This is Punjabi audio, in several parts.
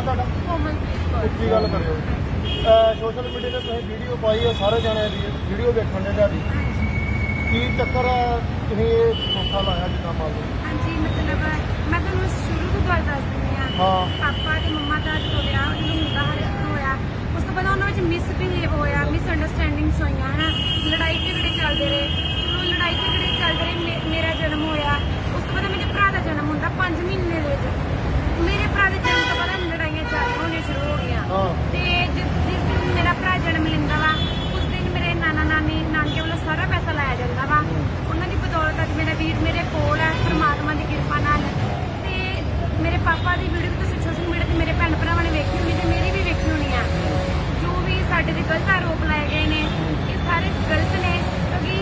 ਨਾਂ ਤੁਹਾਡਾ? ਕੋਮਲਪ੍ਰੀਤ ਕੌਰ ਉੱਚੀ ਗੱਲ ਕਰਿਓ। ਸੋਸ਼ਲ ਮੀਡੀਆ ਤੇ ਤੁਸੀਂ ਵੀਡੀਓ ਪਾਈ ਹੈ ਸਾਰੇ ਜਣੇ ਦੀ। ਵੀਡੀਓ ਵੇਖਣ ਦੇ ਤੁਹਾਡੀ। ਕੀ ਚੱਕਰ ਆ ਤੁਸੀਂ ਇਹ ਸੋਖਾ ਲਾਇਆ ਜਿੱਦਾਂ ਮੰਨ ਲਓ? ਹਾਂਜੀ ਮਤਲਬ ਮੈਂ ਤੁਹਾਨੂੰ ਸ਼ੁਰੂ ਤੋਂ ਗੱਲ ਦੱਸ ਦਿੰਦੀ ਹਾਂ। ਹਾਂ। ਪਾਪਾ ਤੇ ਮੰਮਾ ਦਾ ਜਦੋਂ ਵਿਆਹ ਜਦੋਂ ਮੁੰਡਾ ਹਰੇ ਹੋਇਆ। ਉਸ ਤੋਂ ਬਾਅਦ ਉਹਨਾਂ ਵਿੱਚ ਮਿਸਬਿਹੇਵ ਹੋਇਆ ਮਿਸ ਅੰਡਰਸਟੈਂਡਿੰਗਸ ਹੋਈਆਂ ਹਨਾ? ਲੜਾਈ ਝਗੜੇ ਚੱਲਦੇ ਰਹੇ। ਚਲੋ ਲੜਾਈ ਝਗੜੇ ਚੱਲਦੇ ਰਹੇ ਮੇ- ਮੇਰਾ ਜਨਮ ਹੋਇਆ ਉਸ ਤੋਂ ਬਾਅਦ ਮੇਰੇ ਭਰਾ ਦਾ ਜਨਮ ਹੁੰਦਾ 5 ਮਹੀਨੇ ਦੇ ਵਿੱਚ ਮੇਰੇ ਭਰਾ ਦੇ ਜਨਮ ਤੋਂ ਬਾਅਦ ਲੜਾਈਆਂ ਚੱਲ ਹੋਣੀਆਂ ਸ਼ੁਰੂ ਹੋ ਗਈਆਂ ਹਾਂ ਤੇ ਜਿਸ ਜਿਸ ਦਿਨ ਮੇਰਾ ਭਰਾ ਜਨਮ ਲੈਂਦਾ ਵਾ ਉਸ ਦਿਨ ਮੇਰੇ ਨਾਨਾ ਨਾਨੀ ਨਾਨਕੇ ਵੱਲੋਂ ਸਾਰਾ ਪੈਸਾ ਲਾਇਆ ਜਾਂਦਾ ਵਾ ਉਹਨਾਂ ਦੀ ਬਦੌਲਤ ਅੱਜ ਮੇਰਾ ਵੀਰ ਮੇਰੇ ਕੋਲ ਹੈ ਪ੍ਰਮਾਤਮਾ ਦੀ ਕਿਰਪਾ ਨਾਲ ਤੇ ਮੇਰੇ ਪਾਪਾ ਦੀ ਵੀਡੀਓ ਵੀ ਤੁਸੀਂ ਸੋਸ਼ਲ ਮੀਡੀਆ ਤੇ ਮੇਰੇ ਭੈਣ ਭਰਾਵਾਂ ਨੇ ਵੇਖੀ ਹੋਣੀ ਤੇ ਮੇਰੀ ਵੀ ਵੇਖੀ ਹੋਣੀ ਆ ਜੋ ਵੀ ਸਾਡੇ ਤੇ ਗਲਤ ਆਰੋਪ ਲਾਏ ਗਏ ਨੇ ਇਹ ਸਾਰੇ ਗਲਤ ਨੇ ਕਿਉਂਕਿ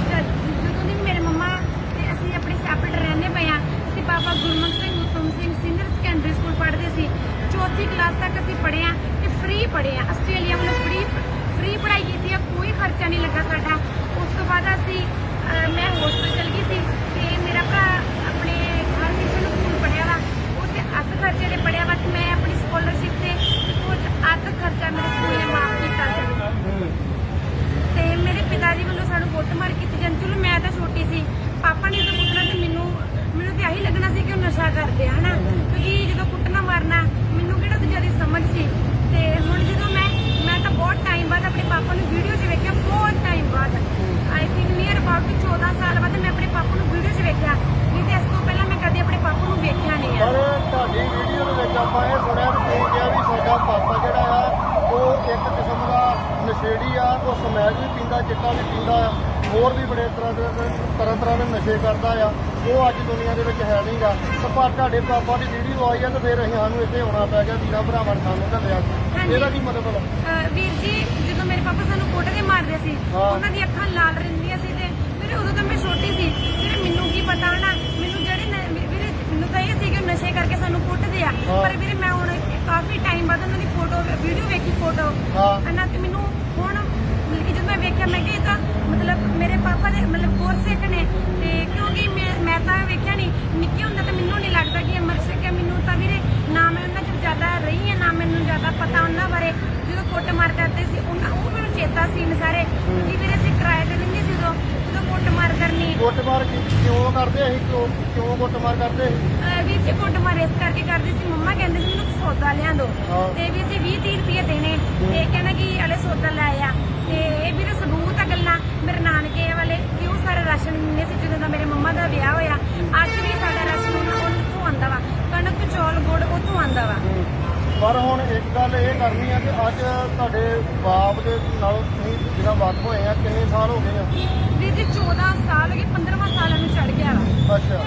ਜਦ- ਜਦੋਂ ਦੀ ਮੇਰੇ ਮੰਮਾ ਤੇ ਅਸੀਂ ਆਪਣੇ ਸੈਪਰੇਟ ਰਹਿੰਦੇ ਪਏ ਆ ਅਸੀਂ ਬਾਬਾ ਗੁਰਮੁਖ ਸਿੰਘ ਉਤਮ ਸਿੰਘ ਸੀਨੀਅਰ ਸੈਕੰਡਰੀ ਸਕੂਲ ਪੜ੍ਹਦੇ ਸੀ। ਚੌਥੀ ਕਲਾਸ ਤੱਕ ਅਸੀਂ ਪੜ੍ਹੇ ਆ ਤੇ ਫ੍ਰੀ ਪੜ੍ਹੇ ਆ ਆਸਟ੍ਰੇਲੀਆ ਵੱਲੋਂ ਫ੍ਰੀ ਫ੍ਰੀ ਪੜ੍ਹਾਈ ਕੀਤੀ ਆ ਕੋਈ ਖਰਚਾ ਨਹੀਂ ਲੱਗਾ ਸਾਡਾ। ਉਸ ਤੋਂ ਬਾਅਦ ਅਸੀਂ ਅਹ, ਮੈਂ ਹੋਸਟਲ ਚਲ ਗਈ ਸੀ ਤੇ ਮੇਰਾ ਭਰਾ ਆਪਣੇ ਹਰ ਕਿਸੇ ਸਕੂਲ ਪੜ੍ਹਿਆ ਵਾ ਉੱਥੇ ਅੱਧ ਖਰਚੇ ਦੇ ਪੜ੍ਹਿਆ ਵਾ ਤੇ ਮੈਂ ਆਪਣੀ ਸਕਾਲਰਸ਼ਿਪ ਤੇ ਕੁਝ ਅੱਧ ਖਰਚਾ ਮੇਰੇ ਸਕੂਲ ਨੇ ਮਾਫ ਕੀਤਾ ਸੀ ਤੇ ਮੇਰੇ ਪਿਤਾ ਜੀ ਵੱਲੋਂ ਸਾਨੂੰ ਕੁੱਟਮਾਰ ਕੀਤੀ ਜਾਂਦੀ ਚਲੋ ਮੈਂ ਤਾਂ ਛੋਟੀ ਸੀ ਪਾਪਾ ਨੇ ਜਦੋਂ ਕੁੱਟਣਾ ਤੇ ਮੈਨੂੰ ਮੈਨੂੰ ਤੇ ਆਹੀ ਲੱਗਣਾ ਸੀ ਕਿ ਉਹ ਨਸ਼ਾ ਕਰਦੇ ਆ ਹਨਾ ਕਿਉਂਕਿ ਜਦੋਂ ਕੁੱਟਣਾ ਮਾਰਨਾ ਮੈਨੂੰ ਕਿਹੜਾ ਤੇ ਜ਼ਿਆਦਾ ਸਮਝ ਸੀ ਤੇ ਹੁਣ ਜਦੋਂ ਮੈਂ ਮੈਂ ਤਾਂ ਬਹੁਤ ਟਾਈਮ ਬਾਅਦ ਆਪਣੇ ਪਾਪਾ ਨੂੰ ਵੀਡੀਓ 'ਚ ਵੇਖਿਆ ਬਹੁਤ ਟਾਈਮ ਬਾਅਦ ਆਈ ਥਿੰਕ ਨੀਅਰ ਅਬਾਊਟ 14 ਸਾਲ ਬਾਅਦ ਮੈਂ ਆਪਣੇ ਪਾਪਾ ਨੂੰ ਵੀਡੀਓ 'ਚ ਵੇਖਿਆ ਨਹੀਂ ਤੇ ਇਸ ਤੋਂ ਪਹਿਲਾਂ ਮੈਂ ਕਦੇ ਆਪਣੇ ਪਾਪਾ ਨੂੰ ਵੇਖਿਆ ਨਹੀਂ ਆ ਪਰ ਤੁਹਾਡੀ ਵੀਡੀਓ ਦੇ ਵਿੱਚ ਆਪਾਂ ਇਹ ਸੁਣਿਆ ਵੀ ਤੁਸੀਂ ਕਿਹਾ ਵੀ ਸਾਡਾ ਪਾਪਾ ਜਿਹੜਾ ਆ ਉਹ ਇੱਕ ਕਿਸਮ ਦਾ ਨਸ਼ੇੜੀ ਆ ਉਹ ਸਮੈਕ ਵੀ ਪੀਂਦਾ ਚਿੱਟਾ ਵੀ ਪੀਂਦਾ ਆ ਹੋਰ ਵੀ ਬੜੇ ਤਰ੍ਹਾਂ ਦੇ ਤਰ੍ਹਾਂ ਤਰ੍ਹਾਂ ਦੇ ਨਸ਼ੇ ਕਰਦਾ ਆ। ਉਹ ਅੱਜ ਦੁਨੀਆ ਦੇ ਵਿੱਚ ਹੈ ਨਹੀਂਗਾ। ਪਰ ਤੁਹਾਡੇ ਪਾਪਾ ਦੀ ਵੀਡੀਓ ਆਈ ਆ ਤੇ ਫਿਰ ਅਸੀਂ ਸਾਨੂੰ ਇੱਥੇ ਆਉਣਾ ਪੈ ਗਿਆ ਵੀਰਾਂ ਭਰਾਵਾਂ ਨੇ ਸਾਨੂੰ ਘੱਲਿਆ। ਇਹਦਾ ਕੀ ਮਤਲਬ ਅਹ ਵੀਰ ਜੀ ਜਦੋਂ ਮੇਰੇ ਪਾਪਾ ਸਾਨੂੰ ਕੁੱਟਦੇ ਮਾਰਦੇ ਸੀ ਹਾਂ। ਉਹਨਾਂ ਦੀ ਅੱਖਾਂ ਲਾਲ ਰਹਿੰਦੀਆਂ ਸੀ ਤੇ ਵੀਰੇ ਉਦੋਂ ਤਾਂ ਮੈਂ ਛੋਟੀ ਸੀ। ਵੀਰੇ ਮੈਨੂੰ ਕੀ ਪਤਾ ਹਨਾ? ਮੈਨੂੰ ਜਿਹੜੇ ਨ- ਵੀਰੇ ਮੈਨੂੰ ਤਾਂ ਇਹ ਸੀ ਕਿ ਨਸ਼ੇ ਕਰਕੇ ਸਾਨੂੰ ਕੁੱਟਦੇ ਆ। ਹਾਂ। ਪਰ ਵੀਰੇ ਮੈਂ ਹੁਣ ਕਾਫੀ ਟਾਈਮ ਬਾਅਦ ਉਹਨਾਂ ਦੀ ਫੋਟੋ ਵੀਡੀਓ ਵੇਖੀ ਫੋਟੋ। ਹਾਂ। ਹਨਾ? ਤੇ ਮੈਨੂੰ ਹੁਣ ਮਤਲਬ ਕਿ ਜਦੋਂ ਮੈਂ ਵੇਖਿਆ ਮੈਂ ਇਹ ਤਾਂ ਮਤਲਬ ਮੇਰੇ ਪਾਪਾ ਦੇ ਮਤਲਬ ਗੁਰਸਿੱਖ ਨੇ ਤੇ ਕਿਉਂਕਿ ਮੈਂ ਮੈਂ ਤਾਂ ਵੇਖਿਆ ਨਹੀਂ ਨਿੱਕੀ ਹੁੰਦਾ ਤਾਂ ਮੈਨੂੰ ਨਹੀਂ ਲੱਗਦਾ ਕਿ ਅਮਰ ਸਿੱਖ ਹੈ। ਮੈਨੂੰ ਤਾਂ ਵੀਰੇ ਨਾ ਮੈਂ ਉਹਨਾਂ ਚ ਜ਼ਿਆਦਾ ਰਹੀ ਹੈ ਨਾ ਮੈਨੂੰ ਜ਼ਿਆਦਾ ਪਤਾ ਉਹਨਾਂ ਬਾਰੇ। ਜਦੋਂ ਕੁੱਟ ਮਾਰ ਕਰਦੇ ਸੀ ਉਹਨਾਂ ਉਹ ਮੈਨੂੰ ਚੇਤਾ ਸੀ ਨੇ ਸਾਰੇ ਕਿ ਵੀਰੇ ਅਸੀਂ ਕਿਰਾਏ ਤੇ ਰਹਿੰਦੇ ਸੀ ਉਦੋਂ ਜਦੋਂ ਕੁੱਟ ਮਾਰ ਕਰਨੀ। ਕੁੱਟਮਾਰ ਕੀ- ਕਿਉਂ ਕਰਦੇ ਅਸੀਂ ਕਿਉਂ ਕਿਉਂ ਕੁੱਟਮਾਰ ਕਰਦੇ ਅਹ ਵੀਰ ਜੀ ਕੁੱਟ ਮਾਰ ਇਸ ਕਰਕੇ ਕਰਦੇ ਸੀ ਮੰਮਾ ਕਹਿੰਦੇ ਸੀ ਮੈਨੂੰ ਸੌਦਾ ਲਿਆ ਦੋ ਹਾਂ। ਤੇ ਵੀਰ ਜੀ 20 30 ਰੁਪਏ ਦੇਣੇ। ਤੇ ਕਹਿੰਦਾ ਕਿ ਅਲੇ ਸੌਦਾ ਅੱਜ ਤੁਹਾਡੇ ਬਾਪ ਦੇ ਨਾਲ ਤੁਸੀਂ ਜਿਹੜਾ ਵੱਧ ਹੋਏ ਆ ਕਿੰਨੇ ਸਾਲ ਹੋ ਗਏ ਆ? ਵੀਰ ਜੀ 14 ਸਾਲ ਹੋ ਗਏ 15ਵਾਂ ਸਾਲਾਂ ਨੂੰ ਚੜ ਗਿਆ ਅੱਛਾ।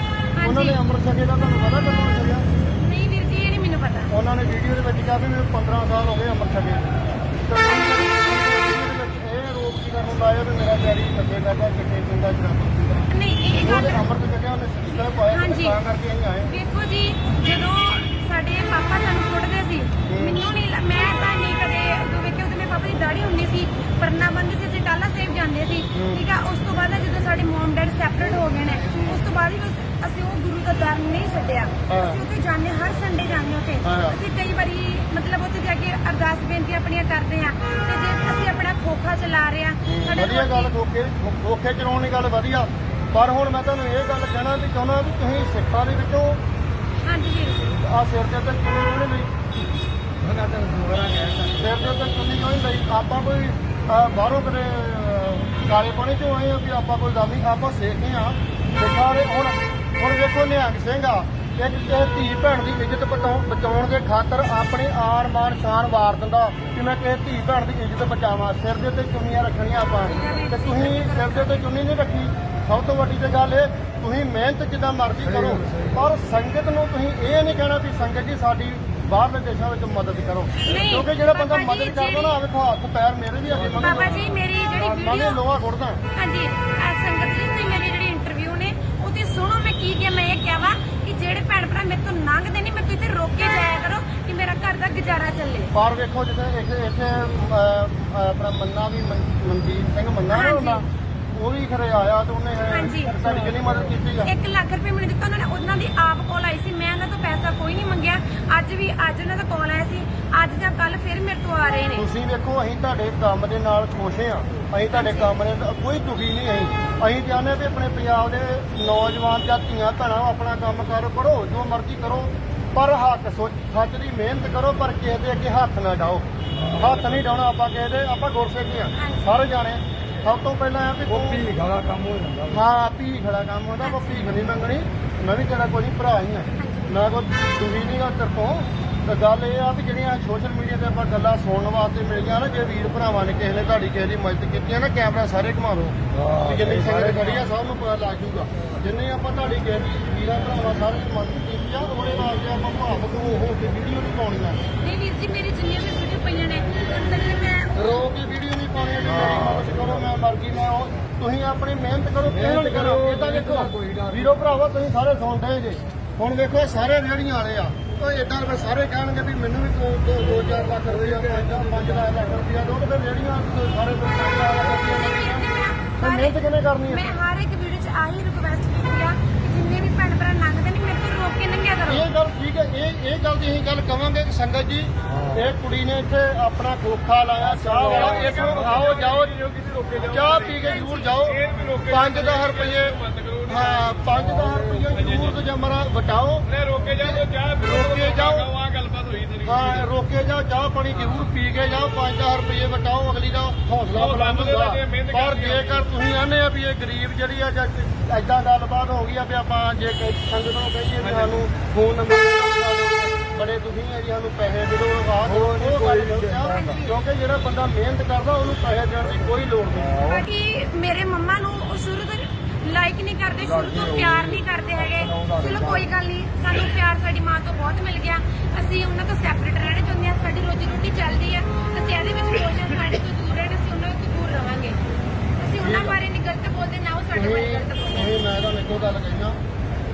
ਉਹਨਾਂ ਨੇ ਅੰਮ੍ਰਿਤ ਛਕੇ ਦਾ ਤੁਹਾਨੂੰ ਪਤਾ ਕਦੋਂ ਛਕਿਆ ਨਹੀਂ ਵੀਰ ਜੀ ਇਹ ਨਹੀਂ ਮੈਨੂੰ ਪਤਾ। ਉਹਨਾਂ ਨੇ ਵੀਡੀਓ ਦੇ ਵਿੱਚ ਕਿਹਾ ਵੀ ਮੈਨੂੰ 15 ਸਾਲ ਹੋ ਗਏ ਅੰਮ੍ਰਿਤ ਛਕੇ ਤੇ ਇਹ ਰੋਕ ਕੀ ਕਰਨ ਲਾਇਆ ਵੀ ਮੇਰਾ ਡੈਡੀ ਨਸ਼ੇ ਕਰਦਾ ਚਿੱਟੇ ਪੀਂਦਾ ਸ਼ਰਾਬ ਪੀਂਦਾ ਨਹੀਂ ਇਹ ਗੱਲ ਅੰਮ੍ਰਿਤ ਛਕਿਆ ਉਹਨੇ ਸਿੱਧਾ ਪਾਇਆ ਤੇ। ਤਾਂ ਕਰਕੇ ਅਸੀਂ ਆਏ। ਵੇਖੋ ਜੀ ਜਦੋਂ ਸਾਡੇ ਪਾਪਾ ਸਾਨੂੰ ਕੁੱਟਦੇ ਸੀ ਮੈਨੂੰ ਨਹੀਂ ਮੈਂ ਤਾਂ ਦੀ ਦਾੜੀ ਹੁੰਦੀ ਸੀ ਪਰਨਾ ਬੰਦ ਸੀ ਅਸੀਂ ਟਾਲਾ ਸੇਵ ਜਾਂਦੇ ਸੀ ਠੀਕ ਆ? ਉਸ ਤੋਂ ਬਾਅਦ ਜਦੋਂ ਸਾਡੇ ਮਮ ਡੈਡ ਸੈਪਰੇਟ ਹੋ ਗਏ ਨੇ ਉਸ ਤੋਂ ਬਾਅਦ ਵੀ ਅਸੀਂ ਉਹ ਗੁਰੂ ਦਾ ਦਰ ਨਹੀਂ ਛੱਡਿਆ। ਅਸੀਂ ਉੱਥੇ ਜਾਂਦੇ ਹਰ ਸੰਡੇ ਜਾਂਦੇ ਉੱਥੇ। ਹਾਂ। ਅਸੀਂ ਕਈ ਵਾਰੀ ਮਤਲਬ ਉੱਥੇ ਜਾ ਕੇ ਅਰਦਾਸ ਬੇਨਤੀ ਆਪਣੀਆਂ ਕਰਦੇ ਆ ਤੇ ਜੇ ਅਸੀਂ ਆਪਣਾ ਖੋਖਾ ਚਲਾ ਰਹੇ ਆ ਸਾਡੇ ਵਧੀਆ ਗੱਲ ਖੋਖੇ ਖੋਖੇ ਚਲਾਉਣ ਦੀ ਗੱਲ ਵਧੀਆ। ਪਰ ਹੁਣ ਮੈਂ ਤੁਹਾਨੂੰ ਇਹ ਗੱਲ ਕਹਿਣਾ ਵੀ ਚਾਹੁੰਦਾ ਵੀ ਤੁਸੀਂ ਸਿੱਖਾਂ ਦੇ ਵਿੱਚੋਂ ਹਾਂਜੀ ਵੀਰ ਆ ਸਿਰ ਤੇ ਤਾਂ ਕਿਉਂ ਨਹੀਂ ਲਈ ਸਿਰ ਦੇ ਉੱਤੇ ਚੁੰਨੀ ਕਿਉਂ ਨਹੀਂ ਲਈ। ਆਪਾਂ ਕੋਈ ਅਹ, ਬਾਹਰੋਂ ਕਦੇ ਅਹ, ਕਾਲੇ ਪਾਣੀ ਚੋਂ ਆਏ ਆ ਵੀ ਆਪਾਂ ਕੋਈ ਗੱਲ ਨਹੀਂ ਆਪਾਂ ਸੇਖੇ ਆ ਸਿੱਖਾਂ ਦੇ ਹੁਣ ਹੁਣ ਵੇਖੋ ਨਿਹੰਗ ਸਿੰਘ ਆ। ਇੱਕ ਇਹ ਧੀ ਭੈਣ ਦੀ ਇੱਜ਼ਤ ਬਚਾਉਣ ਬਚਾਉਣ ਦੇ ਖਾਤਰ ਆਪਣੀ ਆਨ ਮਾਨ ਸ਼ਾਨ ਵਾਰ ਦਿੰਦਾ ਕਿ ਮੈਂ ਕਿਸੇ ਧੀ ਭੈਣ ਦੀ ਇੱਜ਼ਤ ਬਚਾਵਾਂ। ਸਿਰ ਦੇ ਉੱਤੇ ਚੁੰਨੀਆਂ ਰੱਖਣੀਆਂ ਆਪਾਂ। ਤੇ ਤੁਸੀਂ ਸਿਰ ਦੇ ਉੱਤੇ ਚੁੰਨੀ ਨਹੀਂ ਰੱਖੀ। ਸਭ ਤੋਂ ਵੱਡੀ ਤੇ ਗੱਲ ਇਹ ਤੁਸੀਂ ਮਿਹਨਤ ਜਿੱਦਾਂ ਮਰਜ਼ੀ ਕਰੋ। ਪਰ ਸੰਗਤ ਨੂੰ ਤੁਸੀਂ ਇਹ ਨਹੀਂ ਕਹਿਣਾ ਵੀ ਸੰਗਤ ਜੀ ਸਾਡੀ ਬਾਹਰਲੇ ਦੇਸ਼ਾਂ ਵਿੱਚ ਮਦਦ ਕਰੋ। ਨਹੀਂ, ਕਿਉਂਕਿ ਜਿਹੜਾ ਬੰਦਾ ਬਾਬਾ ਜੀ, ਮਦਦ ਕਰਦਾ ਨਾ ਵੇਖੋ ਹੱਥ ਪੈਰ ਮੇਰੇ ਵੀ ਅੱਗੇ ਬਾਬਾ ਜੀ ਮੇਰੀ ਜਿਹੜੀ ਮੈਂ ਵੀਡੀਓ ਲੋਹਾ ਖੁੱਟਦਾ ਹਾਂਜੀ ਇਹ ਸੰਗਤ ਜੀ ਤੁਸੀਂ ਮੇਰੀ ਜਿਹੜੀ ਇੰਟਰਵਿਊ ਨੇ ਉਹਦੀ ਸੁਣੋ ਮੈਂ ਕੀ ਕਿਹਾ ਮੈਂ ਇਹ ਕਿਹਾ ਵਾ ਕਿ ਜਿਹੜੇ ਭੈਣ ਭਰਾ ਮੇਰੇ ਤੋਂ ਲੰਘਦੇ ਨਹੀਂ ਮੈਨੂੰ ਇੱਥੇ ਰੋਕ ਕੇ ਜਾਇਆ ਕਰੋ ਕਿ ਮੇਰਾ ਘਰ ਦਾ ਗੁਜ਼ਾਰਾ ਚੱਲੇ। ਪਰ ਵੇਖੋ ਜਿੱਥੇ ਇੱਥੇ ਇੱਥੇ ਅਹ, ਆਪਣਾ ਮੰਨਾ ਵੀ ਮਨ- ਮਨਜੀਤ ਸਿੰਘ ਮੰਨਾ ਨਾ ਹਾਂਜੀ। ਉਹਦਾ ਉਹ ਵੀ ਖਰੇ ਆਇਆ ਤੇ ਉਹਨੇ ਹਾਂਜੀ। ਸਾਡੀ ਕਿੰਨੀ ਮਦਦ ਕੀਤੀ ਆ। 1 ਲੱਖ ਰੁਪਏ ਮੈਨੂੰ ਦਿੱਤਾ ਉਹਨਾਂ ਨੇ ਉਹਨਾਂ ਦੀ ਆਪ ਕੋਲ ਆਈ ਸੀ ਮੈਂ ਤੋਂ ਪੈਸਾ ਕੋਈ ਨਹੀਂ ਮੰਗਿਆ। ਅੱਜ ਵੀ ਅੱਜ ਉਹਨਾਂ ਦਾ ਕਾਲ ਆਇਆ ਮੇਰੇ ਤੋਂ ਆ ਰਹੇ ਨੇ। ਤੁਸੀਂ ਵੇਖੋ ਅਸੀਂ ਤੁਹਾਡੇ ਕੰਮ ਦੇ ਨਾਲ ਖੁਸ਼ ਹਾਂ। ਅਸੀਂ ਤੁਹਾਡੇ ਕੰਮ ਦੇ ਨਾਲ ਕੋਈ ਦੁਖੀ ਨਹੀਂ ਅਸੀਂ। ਅਸੀਂ ਚਾਹੁੰਦੇ ਵੀ ਆਪਣੇ ਪੰਜਾਬ ਦੇ ਨੌਜਵਾਨ ਜਾਂ ਧੀਆਂ ਭੈਣਾਂ ਆਪਣਾ ਕੰਮ ਕਰ ਕਰੋ ਜੋ ਮਰਜ਼ੀ ਕਰੋ। ਪਰ ਹੱਕ ਸੋਚ ਸੱਚ ਦੀ ਮਿਹਨਤ ਕਰੋ ਪਰ ਕਿਸੇ ਦੇ ਅੱਗੇ ਹੱਥ ਨਾ ਡਾਓ। ਹੱਥ ਨਹੀਂ ਡਾਉਣਾ ਆਪਾਂ ਕਿਸੇ ਦੇ ਆਪਾਂ ਗੁਰਸਿੱਖੀ ਆ ਸਾਰੇ ਜਾਣੇ। ਸਭ ਤੋਂ ਪਹਿਲਾਂ ਆ ਵੀ ਉਹ ਭੀਖ ਵਾਲਾ ਕੰਮ ਹੋ ਜਾਂਦਾ। ਹਾਂ ਭੀਖ ਵਾਲਾ ਕੰਮ ਹੁੰਦਾ ਉਹ ਭੀਖ ਨਹੀਂ ਮੰਗਣੀ। ਮੈਂ ਵੀ ਤੇਰਾ ਕੋਈ ਭਰਾ ਹੀ ਆ ਮੈਂ ਕੋਈ ਦੁਖੀ ਨਹੀਂ ਗਾ ਤੇਰੇ ਤੋਂ ਗੱਲ ਇਹ ਆ ਵੀ ਜਿਹੜੀਆਂ ਸੋਸ਼ਲ ਮੀਡੀਆ ਤੇ ਆਪਾਂ ਗੱਲਾਂ ਸੁਣਨ ਵਾਸਤੇ ਮਿਲੀਆਂ ਨਾ ਜੇ ਵੀਰ ਭਰਾਵਾਂ ਨੇ ਕਿਸੇ ਨੇ ਤੁਹਾਡੀ ਕਿਸੇ ਦੀ ਮਦਦ ਕੀਤੀ ਆ ਨਾ ਕੈਮਰਾ ਸਾਰੇ ਘੁਮਾ ਵੀ ਜਿੰਨੀ ਸੰਗਤ ਖੜੀ ਆ ਸਭ ਨੂੰ ਪਤਾ ਲੱਗ ਜੂਗਾ ਜਿੰਨੇ ਆਪਾਂ ਤੁਹਾਡੀ ਕਿਸੇ ਦੀ ਵੀਰਾਂ ਭਰਾਵਾਂ ਸਾਰੇ ਦੀ ਮਦਦ ਕੀਤੀ ਆ ਉਹਦੇ ਵਾਸਤੇ ਆਪਾਂ ਭਾਵਕ ਹੋ ਹੋ ਕੇ ਵੀਡੀਓ ਨਹੀਂ ਪਾਉਣੀਆਂ ਨਹੀਂ ਵੀਰ ਜੀ ਮੇਰੀ ਜਿੰਨੀਆਂ ਵੀ ਵੀਡੀਓ ਪਈਆਂ ਨੇ ਅੰਦਰ ਦੇ ਮੈਂ ਰੋ ਕੇ ਵੀਡੀਓ ਨਹੀਂ ਪਾਉਣੀ ਵੀ ਮੇਰੀ ਮਦਦ ਕਰੋ ਮੈਂ ਮਰਜ਼ੀ ਮੈਂ ਉਹ ਤੁਸੀਂ ਆਪਣੀ ਮਿਹਨਤ ਕਰੋ ਕਿਹਨਾਂ ਕਰੋ। ਤਾਂ ਦੇਖੋ। ਵੀਰੋ ਭਰਾਵਾ ਤੁਸੀਂ ਸਾਰੇ ਸੁਣਦੇ ਜੇ। ਹੁਣ ਵੇਖੋ ਸਾਰੇ ਰੇੜੀਆਂ ਵਾਲੇ ਆ। ਉਹ ਇਦਾਂ ਫਿਰ ਸਾਰੇ ਕਹਿਣਗੇ ਵੀ ਮੈਨੂੰ ਵੀ ਦੋ ਦੋ ਦੋ ਚਾਰ ਲੱਖ ਰੁਪਇਆ ਪੰਜ ਪੰਜ ਲੱਖ ਲੱਖ ਰੁਪਇਆ ਦੋ ਤੇ ਰੇੜੀਆਂ ਤੋਂ ਸਾਰੇ ਤੋਂ ਮੈਂ ਮਿਹਨਤ ਕਿਵੇਂ ਕਰਨੀ ਮੈਂ ਹੈ ਹਰ ਇੱਕ ਵੀਡੀਓ 'ਚ ਆਹੀ ਰਿਕੁਐਸਟ ਕੀਤੀ ਆ ਕਿ ਜਿੰਨੇ ਵੀ ਭੈਣ ਭਰਾ ਲੰਘਦੇ ਨੇ ਮੇਰੇ ਤੋਂ ਰੋਕ ਕੇ ਲੰਘਿਆ ਕਰੋ। ਇਹ ਗੱਲ ਠੀਕ ਹੈ ਇਹ ਇਹ ਗੱਲ ਦੀ ਅਸੀਂ ਗੱਲ ਕਵਾਂਗੇ ਕਿ ਸੰਗਤ ਜੀ ਇਹ ਕੁੜੀ ਨੇ ਇੱਥੇ ਆਪਣਾ ਖੋਖਾ ਲਾਇਆ ਚਾਹ ਵਾਲਾ। ਇੱਥੋਂ ਆਓ ਜਾਓ ਚਾਹ ਪੀ ਕੇ ਜ਼ਰੂਰ ਜਾਓ। 5-10 ਰੁਪਏ ਹਾਂ 5-10 ਰੁਪਏ ਜ਼ਰੂਰ ਤੋਂ ਜਮਰਾ ਵਟਾਓ ਨੇ ਰੋਕੇ ਜਾਓ ਚਾਹ ਰੋਕੇ ਜਾਓ। ਆ ਗੱਲਬਾਤ ਹੋਈ ਤੇਰੀ ਹਾਂ ਰੋਕੇ ਜਾਓ ਚਾਹ ਪਾਣੀ ਜ਼ਰੂਰ ਪੀ ਕੇ ਜਾਓ 5-10 ਰੁਪਏ ਵਟਾਓ ਅਗਲੀ ਦਾ ਹੌਸਲਾ ਬੁਲੰਦ ਹੁੰਦਾ ਪਰ। ਜੇਕਰ ਤੁਸੀਂ ਆਨੇ ਆ ਵੀ ਇਹ ਗਰੀਬ ਜਿਹੜੀ ਆ ਜਾਂ ਐਦਾਂ ਗੱਲਬਾਤ ਹੋ ਗਈ ਆ ਵੀ ਆਪਾਂ ਜੇ ਕੋਈ ਸੰਗਤ ਨੂੰ ਕਹੀਏ ਵੀ ਸਾਨੂੰ ਫੋਨ ਨੰਬਰ ਬੜੇ ਦੁਖੀ ਆ ਜੀ ਸਾਨੂੰ ਪੈਸੇ ਦੇ ਦਿਓ ਆਹ ਉਹ ਨਹੀਂ, ਉਹ ਕੋਈ ਗੱਲ। ਕਿਉਂਕਿ ਜਿਹੜਾ ਬੰਦਾ ਮਿਹਨਤ ਕਰਦਾ ਉਹਨੂੰ ਪੈਸੇ ਦੇਣ ਦੀ ਕੋਈ ਲੋੜ ਨਹੀਂ ਬਾਕੀ ਮੇਰੇ ਮੰਮਾ ਨੂੰ ਉਹ ਸ਼ੁਰੂ ਤੋਂ ਲਾਈਕ ਨਹੀਂ ਕਰਦੇ ਸ਼ੁਰੂ ਤੋਂ ਪਿਆਰ ਨਹੀਂ ਕਰਦੇ ਹੈਗੇ। ਚਲੋ ਕੋਈ ਗੱਲ ਨਹੀਂ ਸਾਨੂੰ ਪਿਆਰ ਸਾਡੀ ਮਾਂ ਤੋਂ ਬਹੁਤ ਮਿਲ ਗਿਆ। ਅਸੀਂ ਉਹਨਾਂ ਤੋਂ ਸੈਪਰੇਟ ਰਹਿਣਾ ਚਾਹੁੰਦੇ ਹਾਂ ਸਾਡੀ ਰੋਜੀ ਰੋਟੀ ਚੱਲਦੀ ਆ। ਅਸੀਂ ਇਹਦੇ ਵਿੱਚ ਹਾਂ ਸਾਡੇ ਤੋਂ ਦੂਰ ਰਹਿਣਾ ਅਸੀਂ ਉਹਨਾਂ ਤੋਂ ਦੂਰ ਰਵਾਂਗੇ ਅਸੀਂ ਉਹਨਾਂ ਬਾਰੇ ਨਹੀਂ ਗਲਤ ਬੋਲਦੇ ਨਾ ਉਹ ਸਾਡੇ ਬਾਰੇ ਗਲਤ ਬੋਲਦੇ। ਮੈਂ ਤੁਹਾਨੂੰ ਇੱਕੋ ਗੱਲ ਕਹਿਣਾ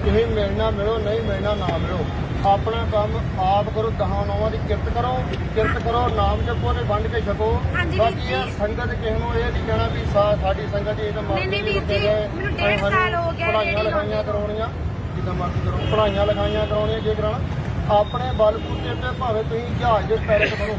ਤੁਸੀਂ ਮਿਲਣਾ ਮਿਲੋ ਨਹੀਂ ਮਿਲਣਾ ਨਾ ਮਿਲੋ। ਆਪਣਾ ਕੰਮ ਆਪ ਕਰੋ ਦਹਾਂ ਨੌਵਾਂ ਦੀ ਕਿਰਤ ਕਰੋ ਕਿਰਤ ਕਰੋ ਨਾਮ ਜਪੋ ਤੇ ਵੰਡ ਕੇ ਛਕੋ ਹਾਂਜੀ ਵੀਰ ਬਾਕੀ ਇਹ ਜੀ। ਸੰਗਤ ਕਿਸੇ ਨੂੰ ਇਹ ਨਹੀਂ ਕਹਿਣਾ ਵੀ ਸਾ- ਸਾਡੀ ਸੰਗਤ ਇਹ ਤਾਂ ਨਹੀਂ, ਨਹੀਂ ਵੀਰ ਜੀ। ਮੈਨੂੰ ਡੇਢ ਸਾਲ ਹੋ ਗਿਆ ਲਿਖਾਈਆਂ ਲਾਉਂਦੇ। ਕਰਾਉਣੀਆਂ ਜਿੱਦਾਂ ਮਰਜ਼ੀ ਕਰੋ ਪੜ੍ਹਾਈਆਂ ਲਿਖਾਈਆਂ ਕਰਾਉਣੀਆਂ ਜੇ ਕਰਾਉਣਾ ਆਪਣੇ ਬਲਬੂਤੇ ਤੇ ਭਾਵੇਂ ਤੁਸੀਂ ਜਹਾਜ਼ ਦੇ ਪੈਰਟ ਬਣੋ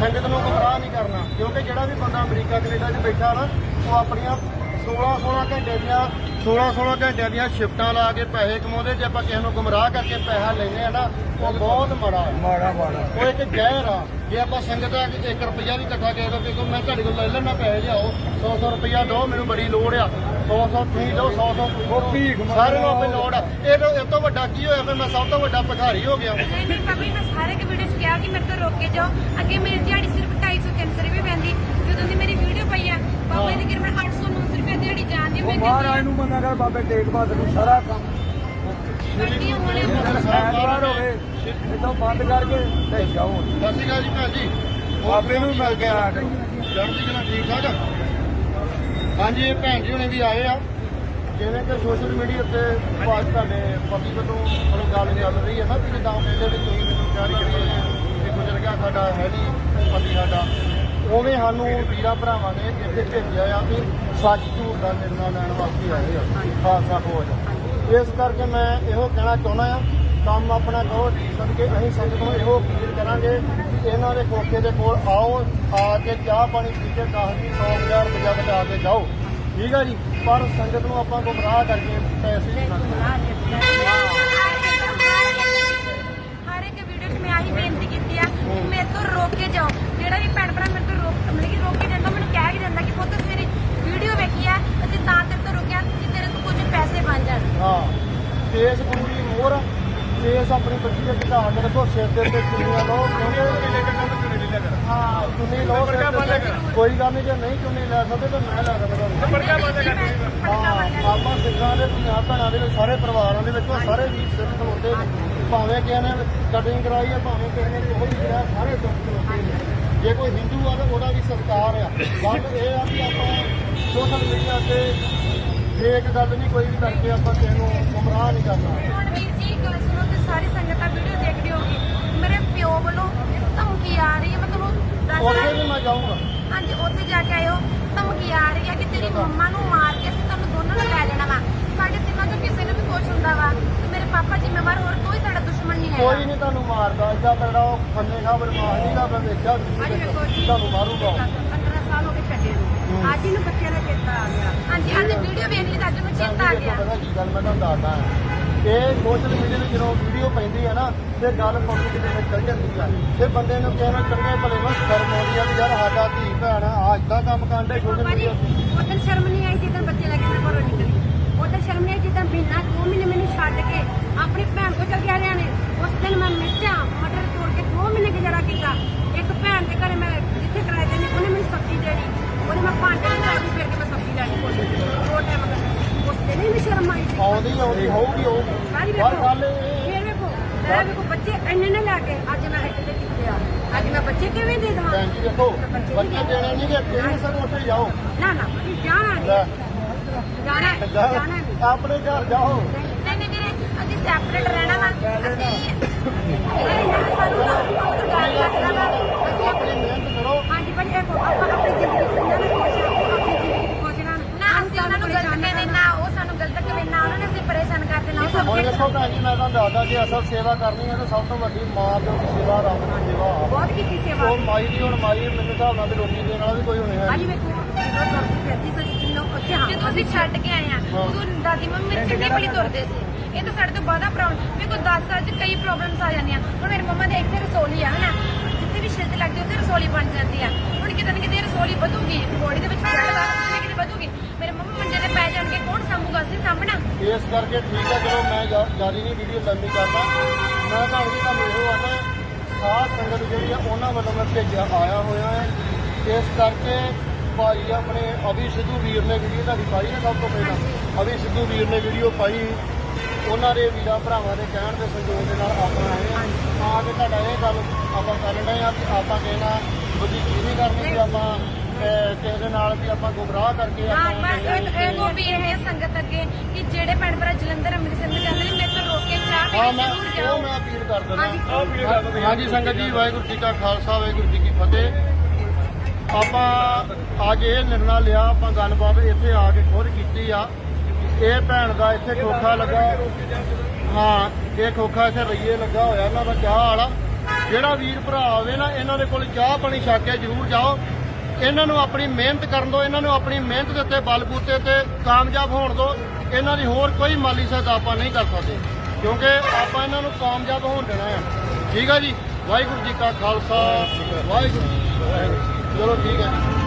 ਸੰਗਤ ਨੂੰ ਗੁੰਮਰਾਹ ਨਹੀਂ ਕਰਨਾ ਕਿਉਂਕਿ ਜਿਹੜਾ ਵੀ ਬੰਦਾ ਅਮਰੀਕਾ ਕੈਨੇਡਾ 'ਚ ਬੈਠਾ ਨਾ ਉਹ ਆਪਣੀਆਂ 16 16 ਘੰਟੇ ਦੀਆਂ 16 16 ਘੰਟਿਆਂ ਦੀਆਂ ਸ਼ਿਫਟਾਂ ਲਾ ਕੇ ਪੈਸੇ ਕਮਾਉਂਦੇ ਜੇ ਆਪਾਂ ਕਿਸੇ ਨੂੰ ਗੁੰਮਰਾਹ ਕਰਕੇ ਪੈਸਾ ਲੈਨੇ ਆ ਨਾ ਉਹ ਬਹੁਤ ਮਾੜਾ ਹੈ। ਮਾੜਾ ਮਾੜਾ। ਉਹ ਇੱਕ ਜ਼ਹਿਰ ਆ। ਜੇ ਆਪਾਂ ਸੰਗਤ ਆ 1 ਰੁਪਿਆ ਵੀ ਇਕੱਠਾ ਕਿਸੇ ਦਾ ਕਿ ਮੈਂ ਤੁਹਾਡੇ ਕੋਲ ਲੈ ਲੈਣਾ ਪੈਸੇ ਲਿਆਓ। 100 100 ਰੁਪਿਆ ਦਿਓ ਮੈਨੂੰ ਬੜੀ ਲੋੜ ਆ। 100 100 ਤੁਸੀਂ ਦਿਓ 100 100 ਉਹ ਭੀਖ ਮੰਗਣਾ। ਸਾਰਿਆਂ ਨੂੰ ਆਪਣੀ ਲੋੜ ਆ। ਇਹ ਤੋਂ ਇਹ ਤੋਂ ਵੱਡਾ ਕੀ ਹੋਇਆ? ਫਿਰ ਮੈਂ ਸਭ ਤੋਂ ਵੱਡਾ ਭਿਖਾਰੀ ਹੋ ਗਿਆ। ਨਹੀਂ ਨਹੀਂ ਭਾਬੀ ਮੈਂ ਸਾਰੇ ਇੱਕ ਵੀਡੀਓ 'ਚ ਕਿਹਾ ਕਿ ਮੇਰੇ ਤੋਂ ਰੋਕ ਕੇ ਜਾਓ। ਅੱਗੇ ਮੇਰੀ ਦਿਹਾੜੀ ਸਿਰਫ 250 300 ਰੁਪਏ ਪੈਂਦੀ। ਜਦੋਂ ਦੀ ਮੇਰੀ ਵੀਡੀਓ ਪਈ ਆ ਬਾਬਾ ਦੀ ਕਿਰਪਾ ਮਹਾਰਾਜ ਨੂੰ ਮੰਨਿਆ ਕਰ ਬਾਬੇ ਟੇਕ ਬਾਦ ਨੂੰ ਸਾਰਾ ਕੰਮ। ਐਤਵਾਰ ਹੋਵੇ ਇਦੋਂ ਬੰਦ ਕਰਕੇ ਤੇ ਜਾਓ। ਸਤਿ ਸ਼੍ਰੀ ਅਕਾਲ ਜੀ ਭੈਣ ਜੀ। ਬਾਬੇ ਨੂੰ ਮਿਲ ਕੇ ਆ ਗਏ ਚੜ੍ਹਦੀ ਕਲਾ ਠੀਕ ਠਾਕ ਆ? ਹਾਂਜੀ ਇਹ ਭੈਣ ਜੀ ਹੁਣੇ ਵੀ ਆਏ ਆ। ਜਿਵੇਂ ਕਿ ਸੋਸ਼ਲ ਮੀਡੀਆ ਤੇ ਬਾਤ ਤੁਹਾਡੇ ਪਤੀ ਵੱਲੋਂ ਮਤਲਬ ਗੱਲ ਚੱਲ ਰਹੀ ਹੈ ਨਾ ਕਿ ਜਿੱਦਾਂ ਕਹਿੰਦੇ ਵੀ ਤੁਸੀਂ ਮੈਨੂੰ ਕਹਿ ਰਹੇ ਇਹ ਗੁਜ਼ਰ ਗਿਆ ਸਾਡਾ ਹੈ ਨਹੀਂ ਪਤੀ ਸਾਡਾ। ਉਵੇਂ ਸਾਨੂੰ ਵੀਰਾਂ ਭਰਾਵਾਂ ਨੇ ਇੱਥੇ ਭੇਜਿਆ ਆ ਕਿ ਸੱਚ ਝੂਠ ਦਾ ਨਿਰਣਾ ਲੈਣ ਵਾਸਤੇ ਆਏ ਆ। ਖਾਲਸਾ ਫੌਜ। ਇਸ ਕਰਕੇ ਮੈਂ ਇਹੋ ਕਹਿਣਾ ਚਾਹੁੰਦਾ ਆ ਕੰਮ ਆਪਣਾ ਕਰੋ ਸਦਕੇ ਅਸੀਂ ਸੰਗਤ ਨੂੰ ਇਹੋ ਅਪੀਲ ਕਰਾਂਗੇ ਕਿ ਇਹਨਾਂ ਦੇ ਕੋਠੇ ਦੇ ਕੋਲ ਆਓ ਆ ਕੇ ਚਾਹ ਪਾਣੀ ਪੀ ਕੇ 10 ਦੀ 100000 ਰੁਪਇਆ ਬਚਾ ਕੇ ਜਾਓ। ਠੀਕ ਆ ਜੀ? ਪਰ ਸੰਗਤ ਨੂੰ ਆਪਾਂ ਗੁੰਮਰਾਹ ਕਰਕੇ ਪੈਸੇ ਨਹੀਂ ਹਰ ਇੱਕ ਵੀਡੀਓ 'ਚ ਮੈਂ ਆਹੀ ਬੇਨਤੀ ਕੀਤੀ ਆ ਕਿ ਮੇਰੇ ਤੋਂ ਰੋਕ ਕੇ ਜਾਓ। ਜਿਹੜਾ ਵੀ ਭੈਣ ਭਰਾ ਮੇਰੇ ਤੋਂ ਰੋਕ ਮਤਲਬ ਕਿ ਰੋਕ ਕੇ ਜਾਂਦਾ ਮੈਨੂੰ ਕਹਿ ਕੇ ਜਾਂਦਾ ਕਿ ਪੁੱਤ ਤੇਰੀ ਵੀਡੀਓ ਵੇਖੀ ਆ ਅਸੀਂ ਤਾਂ ਤੇਰੇ ਤੋਂ ਰੁਕਿਆ ਕਿ ਤੇਰੇ ਤੋਂ ਕੁਝ ਪੈਸੇ ਬਣ ਜਾਣ। ਹਾਂ ਕੇਸ ਗੁੰਡੀ ਮੋਹਰ ਕੇਸ ਆਪਣੀ ਬੱਚੀ ਦੇ ਘਟਾ ਕੇ ਰੱਖੋ ਸਿਰ ਦੇ ਉੱਤੇ ਚੁੰਨੀਆਂ ਲਾਓ ਹਾਂ ਚੁੰਨੀ ਲਾਓ ਸਿਰ ਦੇ ਉੱਤੇ। ਕੋਈ ਗੱਲ ਨਹੀਂ ਜੇ ਨਹੀਂ ਚੁੰਨੀ ਲੈ ਸਕਦੇ ਤਾਂ ਮੈਂ ਲੈ ਸਕਦਾ ਪੜਕਾ ਬੰਦ ਕਰ। ਹਾਂ ਆਪਾਂ ਸਿੱਖਾਂ ਦੇ ਪੰਜਾਬ ਭੈਣਾਂ ਦੇ ਵਿੱਚ ਸਾਰੇ ਪਰਿਵਾਰਾਂ ਦੇ ਵਿੱਚ ਉਹ ਸਾਰੇ ਵੀ ਸਿੱਖ ਖਲੋਤੇ ਨੇ ਭਾਵੇਂ ਕਿਸੇ ਨੇ ਕਟਿੰਗ ਕਰਾਈ ਹੈ ਭਾਵੇਂ ਕਿਸੇ ਨੇ ਕੋਈ ਕਰਾਇਆ ਸਾਰੇ ਸਿੱਖ ਖਲੋਤੇ ਨੇ। ਜੇ ਕੋਈ ਹਿੰਦੂ ਆ ਤਾਂ ਉਹਦਾ ਵੀ ਸਤਿਕਾਰ ਆ। ਗੱਲ ਇਹ ਆ ਕਿ ਆਪਾਂ ਸੋਸ਼ਲ ਮੀਡੀਆ ਤੇ ਫੇਕ ਗੱਲ ਨਹੀਂ ਕੋਈ ਵੀ ਕਰਕੇ ਆਪਾਂ ਕਿਸੇ ਨੂੰ ਗੁੰਮਰਾਹ ਨਹੀਂ ਕਰਨਾ। ਹੁਣ ਵੀਰ ਜੀ ਗੱਲ ਸੁਣੋ ਤੇ ਸਾਰੀ ਸੰਗਤਾਂ ਵੀਡੀਓ ਦੇਖਦੀ ਹੋਗੀ। ਮੇਰੇ ਪਿਓ ਵੱਲੋਂ ਧਮਕੀ ਆ ਰਹੀ ਹੈ ਮੈਂ ਤੁਹਾਨੂੰ ਦੱਸ ਉੱਥੇ ਰਹੀ ਵੀ ਮੈਂ ਜਾਊਂਗਾ। ਹਾਂਜੀ ਉੱਥੇ ਜਾ ਕੇ ਆਇਓ ਧਮਕੀ ਆ ਰਹੀ ਹੈ ਕਿ ਤੇਰੀ ਮੰਮਾ ਨੂੰ ਮਾਰ ਕੇ ਅਸੀਂ ਤੁਹਾਨੂੰ ਦੋਨਾਂ ਨੂੰ ਲੈ ਜਾਣਾ ਵਾ। ਸਾਡੇ ਤਿੰਨਾਂ ਚੋਂ ਕਿਸੇ ਨੂੰ ਵੀ ਕੁਛ ਹੁੰਦਾ ਵਾ। ਤੇ ਮੇਰੇ ਪਾਪਾ ਜ਼ਿੰਮੇਵਾਰ ਹੋਰ ਕੋਈ ਸਾਡਾ ਦੁਸ਼ਮਣ ਨਹੀਂ ਕੋਈ ਨਹੀਂ ਤੁਹਾਨੂੰ ਮਾਰਦਾ ਏਦਾਂ ਤੇਰਾ ਉਹ ਖੰਨੇ ਖਾ ਬਰਮਾਨ ਨਹੀਂਗਾ ਮੈਂ ਵੇਖਿਆ ਅੱਜ ਵੇਖੋ ਜੀ ਤੁਹਾਨੂੰ ਮਾਰੂਗਾ। 15 ਸਾਲ ਹੋ ਗਏ ਛੱਡੇ ਨੂੰ। ਅੱਜ ਇਹਨੂੰ ਬੱਚਿਆਂ ਦਾ ਚੇਤਾ ਆ ਗਿਆ। ਹਾਂਜੀ ਅੱਜ ਵੀਡੀਓ ਵੇਖ ਲਈ ਤਾਂ ਅੱਜ ਨੂੰ ਚੇਤਾ ਆ ਗਿਆ। ਪਤਾ ਕੀ ਗੱਲ ਮੈਂ ਤੁਹਾਨੂੰ ਦੱਸਦਾ ਹਾਂ। ਇਹ ਸੋਸ਼ਲ ਮੀਡੀਆ ਵਿੱਚ ਜਦੋਂ ਵੀਡੀਓ ਪੈਂਦੀ ਹੈ ਨਾ ਤੇ ਗੱਲ ਪਬਲਿਕ ਦੇ ਵਿੱਚ ਚੱਲ ਜਾਂਦੀ ਆ। ਤੇ ਬੰਦੇ ਨੂੰ ਕਹਿਣਾ ਚੰਗੇ ਭਲੇ ਨੂੰ ਸ਼ਰਮ ਆਉਂਦੀ ਆ ਵੀ ਯਾਰ ਸਾਡਾ ਧੀ ਭੈਣ ਆ ਏਦਾਂ ਕੰਮ ਕਾਂਡੇ ਸੋਸ਼ਲ ਮੀਡੀਆ ਤੇ। ਉਦੋਂ ਸ਼ਰਮ ਨਹੀਂ ਆਈ ਜਿੱਦਾਂ ਬੱਚੇ ਲੈ ਕੇ ਮੈਂ ਘਰੋਂ ਨਿਕਲੀ। ਉਦੋਂ ਸ਼ਰਮ ਨਹੀਂ ਆਈ ਜਿੱਦਾਂ ਬਿਨਾਂ ਦੋ ਮਹੀਨੇ ਮੈਨੂੰ ਛੱਡ ਕੇ ਆਪਣੀ ਭੈਣ ਕੋਲ ਚਲ ਗਿਆ ਨੇ ਉਸ ਦਿਨ ਮੈਂ ਮਿਰਚਾਂ ਮਟਰ ਤੋੜ ਕੇ ਦੋ ਮਹੀਨੇ ਗੁਜ਼ਾਰਾ ਕੀਤਾ। ਇੱਕ ਭੈਣ ਦੇ ਘਰੇ ਮੈਂ ਕਿਰਾਏ ਤੇ ਨਹੀਂ ਉਹਨੇ ਮੈਨੂੰ ਸਬਜ਼ੀ ਦੇਣੀ ਉਹਨੇ ਮੈਂ ਭਾਂਡੇ ਨਾਲ ਫਿਰ ਕੇ ਮੈਂ ਸਬਜ਼ੀ ਲੈਣੀ ਕੋਲ ਦੋ ਟਾਈਮ ਉਸ ਦਿਨ ਹੀ ਮੈਨੂੰ ਸ਼ਰਮ ਆਈ। ਸੀ ਆਉਂਦੀ ਆਉਂਦੀ ਹੋਊਗੀ ਉਹ। ਸਾਰੀ ਪਰ ਵੇਖੋ। ਗੱਲ ਇਹ ਫੇਰ ਵੇਖੋ ਮੈਂ ਵੇਖੋ ਬੱਚੇ ਇੰਨੇ ਨੇ ਲੈ ਕੇ ਅੱਜ ਮੈਂ ਇੱਥੇ ਤੇ ਕਿੱਥੇ ਆ? ਅੱਜ ਮੈਂ ਬੱਚੇ ਕਿਵੇਂ ਦੇ ਦੇਵਾਂ? ਭੈਣ ਜੀ ਦੇਖੋ ਬੱਚੇ ਦੇਣੇ ਨਹੀਂ ਕਿ ਕਿਹਨੇ ਸਭ ਉੱਥੇ ਜਾਓ। ਨਾ ਨਾ ਤੁਸੀਂ ਜਾਣਾ ਨਹੀਂ। ਜਾਣਾ ਜਾਣਾ ਨਹੀਂ। ਆਪਣੇ ਘਰ ਜਾਓ। ਨਹੀਂ ਨਹੀਂ ਵੀਰੇ ਅਸੀਂ ਸੈਪਰੇਟ ਰਹਿਣਾ ਵਾ। ਅਸੀਂ ਸਾਨੂੰ ਡਰ ਲੱਗਦਾ ਵਾ ਅਸੀਂ ਆਪਣੀ ਮਿਹਨਤ ਕਰੋ ਹਾਂਜੀ ਭਾਜੀ ਇਹ ਕੋ ਆਪਾਂ ਆਪਣੀ ਜ਼ਿੰਦਗੀ ਸੁਣਨਾ ਨਾ ਖੁਸ਼ ਰਹੋ ਆਪਣੀ ਜ਼ਿੰਦਗੀ ਖੁਸ਼ ਰਹਿਣ ਨਾ ਅਸੀਂ ਉਹਨਾਂ ਨੂੰ ਗਲਤ ਕਹਿੰਦੇ ਨਾ ਉਹ ਸਾਨੂੰ ਗਲਤ ਕਹਿੰਦੇ ਨਾ ਉਹਨਾਂ ਨੇ ਅਸੀਂ ਪਰੇਸ਼ਾਨ ਕਰਦੇ ਨਾ ਉਹ ਸਭ ਹੁਣ ਦੇਖੋ ਭੈਣ ਜੀ ਮੈਂ ਤੁਹਾਨੂੰ ਦੱਸਦਾ ਜੇ ਅਸਲ ਸੇਵਾ ਕਰਨੀ ਹੈ ਤਾਂ ਸਭ ਤੋਂ ਵੱਡੀ ਮਾਂ ਪਿਓ ਦੀ ਸੇਵਾ ਰੱਬ ਦੀ ਸੇਵਾ ਬਹੁਤ ਕੀਤੀ ਸੇਵਾ। ਉਹ ਮਾਈ ਦੀ ਹੁਣ ਮਾਈ ਮੈਨੂੰ ਹਿਸਾਬ ਨਾਲ ਵੀ ਰੋਟੀ ਦੇਣ ਵਾਲਾ ਵੀ ਕੋਈ ਹੋਣੇ ਹੈ ਭਾਜੀ ਵੇਖੋ ਜਦੋਂ ਤੁਰਦੀ ਫਿਰਦੀ ਸੀ ਕਿੰਨਾ ਉੱਥੇ ਹਾਂ। ਜਦੋਂ ਅਸੀਂ ਛੱਡ ਕੇ ਆਏ ਆ ਉਦੋਂ ਦਾਦੀ ਮੰਮੀ ਮੇਰੇ ਚੰਗੀ ਭਲੀ ਤੁਰਦੇ ਸੀ। ਇਹ ਤਾਂ ਸਾਡੇ ਤੋਂ ਬਾਅਦਾ ਪ੍ਰੋਬਲਮ ਮੇਰੇ ਕੋਲ 10 ਸਾਲ 'ਚ ਕਈ ਪ੍ਰੋਬਲਮਸ ਆ ਜਾਂਦੀਆਂ। ਹੁਣ ਮੇਰੀ ਮੰਮਾ ਦੇ ਇੱਥੇ ਰਸੋਲੀ ਆ ਹਨਾ? ਜਿੱਥੇ ਵੀ ਛਿੱਤ ਲੱਗਦੀ ਉੱਥੇ ਰਸੋਲੀ ਬਣ ਜਾਂਦੀ ਆ। ਕਿਤੇ ਨਾ ਕਿਤੇ ਰਸੋਲੀ ਵਧੂਗੀ ਬੋਡੀ ਦੇ ਵਿੱਚ ਚੜਦਾ ਕਿਤੇ ਕਿਤੇ ਵਧੂਗੀ। ਮੇਰੇ ਮੰਮਾ ਮੰਜੇ ਤੇ ਪੈ ਜਾਣਗੇ ਕੌਣ ਸੰਭੂਗਾ ਅਸੀਂ ਸਾਂਭਣਾ? ਇਸ ਕਰਕੇ ਠੀਕ ਹੈ ਚਲੋ ਮੈਂ ਜ਼ਿਆਦਾ ਨਹੀਂ ਵੀਡੀਓ ਲੰਮੀ ਕਰਦਾ। ਮੈਂ ਤੁਹਾਨੂੰ ਜੀ ਤੁਹਾਨੂੰ ਇਹੋ ਆਣਾ ਸਾਧ ਸੰਗਤ ਜਿਹੜੀ ਆ ਉਹਨਾਂ ਵੱਲੋਂ ਮੈਂ ਭੇਜਿਆ ਆਇਆ ਹੋਇਆ ਹੈ। ਇਸ ਕਰਕੇ ਭਾਈ ਆਪਣੇ ਅਭੀ ਸਿੱਧੂ ਵੀਰ ਨੇ ਵੀਡੀਓ ਤੁਹਾਡੀ ਪਾਈ ਨਾ ਸਭ ਤੋਂ ਪਹਿਲਾਂ? ਅਭੀ ਸਿੱਧੂ ਵੀਰ ਨੇ ਵੀਡੀਓ ਪਾਈ। ਉਹਨਾਂ ਦੇ ਵੀਰਾਂ ਭਰਾਵਾਂ ਦੇ ਕਹਿਣ ਦੇ ਸੰਯੋਗ ਦੇ ਨਾਲ ਆਪਾਂ ਆਏ ਹਾਂ ਆ ਕੇ ਤੁਹਾਡਾ ਇਹ ਗੱਲ ਆਪਾਂ ਕਰਨ ਡਏ ਆ ਕਿ ਆਪਾਂ ਕਹਿਣਾ ਕਿ ਆਪਾਂ ਕਿਸੇ ਦੇ ਨਾਲ ਵੀ ਆਪਾਂ ਗੁੰਮਰਾਹ ਕਰਕੇ ਹਾਂ ਆਪਾਂ ਬਸ ਇਹ ਵੀ ਇਹ ਸੰਗਤ ਅੱਗੇ ਕਿ ਜਿਹੜੇ ਭੈਣ ਭਰਾ ਜਲੰਧਰ ਅੰਮ੍ਰਿਤਸਰ ਨੂੰ ਜਾਂਦੇ ਨੇ ਮੇਰੇ ਤੋਂ ਰੋਕ ਕੇ ਚਾਹ ਪੀ ਕੇ ਜ਼ਰੂਰ ਉਹ ਜਾਓ। ਮੈਂ ਅਪੀਲ ਕਰ। ਦਿੰਦਾ। ਹਾਂਜੀ। ਸੰਗਤ ਜੀ ਵਾਹਿਗੁਰੂ ਜੀ ਕਾ ਖਾਲਸਾ ਵਾਹਿਗੁਰੂ ਜੀ ਕੀ ਫਤਿਹ। ਆਪਾਂ ਅੱਜ ਇਹ ਨਿਰਣਾ ਲਿਆ ਆਪਾਂ ਗੱਲਬਾਤ ਇੱਥੇ ਆ ਕੇ ਖੁਦ ਕੀਤੀ ਆ। ਇਹ ਭੈਣ ਦਾ ਇੱਥੇ ਖੋਖਾ ਲੱਗਾ। ਹਾਂ ਇਹ ਖੋਖਾ ਇੱਥੇ ਰਈਏ ਲੱਗਾ ਹੋਇਆ ਇਹਨਾਂ ਦਾ ਚਾਹ ਵਾਲਾ। ਜਿਹੜਾ ਵੀਰ ਭਰਾ ਆਵੇ ਨਾ ਇਹਨਾਂ ਦੇ ਕੋਲ ਚਾਹ ਪਾਣੀ ਛਕ ਕੇ ਜ਼ਰੂਰ ਜਾਓ। ਇਹਨਾਂ ਨੂੰ ਆਪਣੀ ਮਿਹਨਤ ਕਰਨ ਦਿਓ, ਇਹਨਾਂ ਨੂੰ ਆਪਣੀ ਮਿਹਨਤ ਦੇ ਉੱਤੇ ਬਲਬੂਤੇ ਤੇ ਕਾਮਯਾਬ ਹੋਣ ਦਿਓ। ਇਹਨਾਂ ਦੀ ਹੋਰ ਕੋਈ ਮਾਲੀ ਸਹਾਇਤਾ ਆਪਾਂ ਨਹੀਂ ਕਰ ਸਕਦੇ, ਕਿਉਂਕਿ ਆਪਾਂ ਇਹਨਾਂ ਨੂੰ ਕਾਮਯਾਬ ਹੋਣ ਦੇਣਾ ਹੈ ਠੀਕ ਆ ਜੀ? ਵਾਹਿਗੁਰੂ ਜੀ ਕਾ ਖਾਲਸਾ, ਵਾਹਿਗੁਰੂ ਜੀ ਕੀ ਫਤਿਹ। ਚਲੋ ਠੀਕ ਹੈ ਜੀ।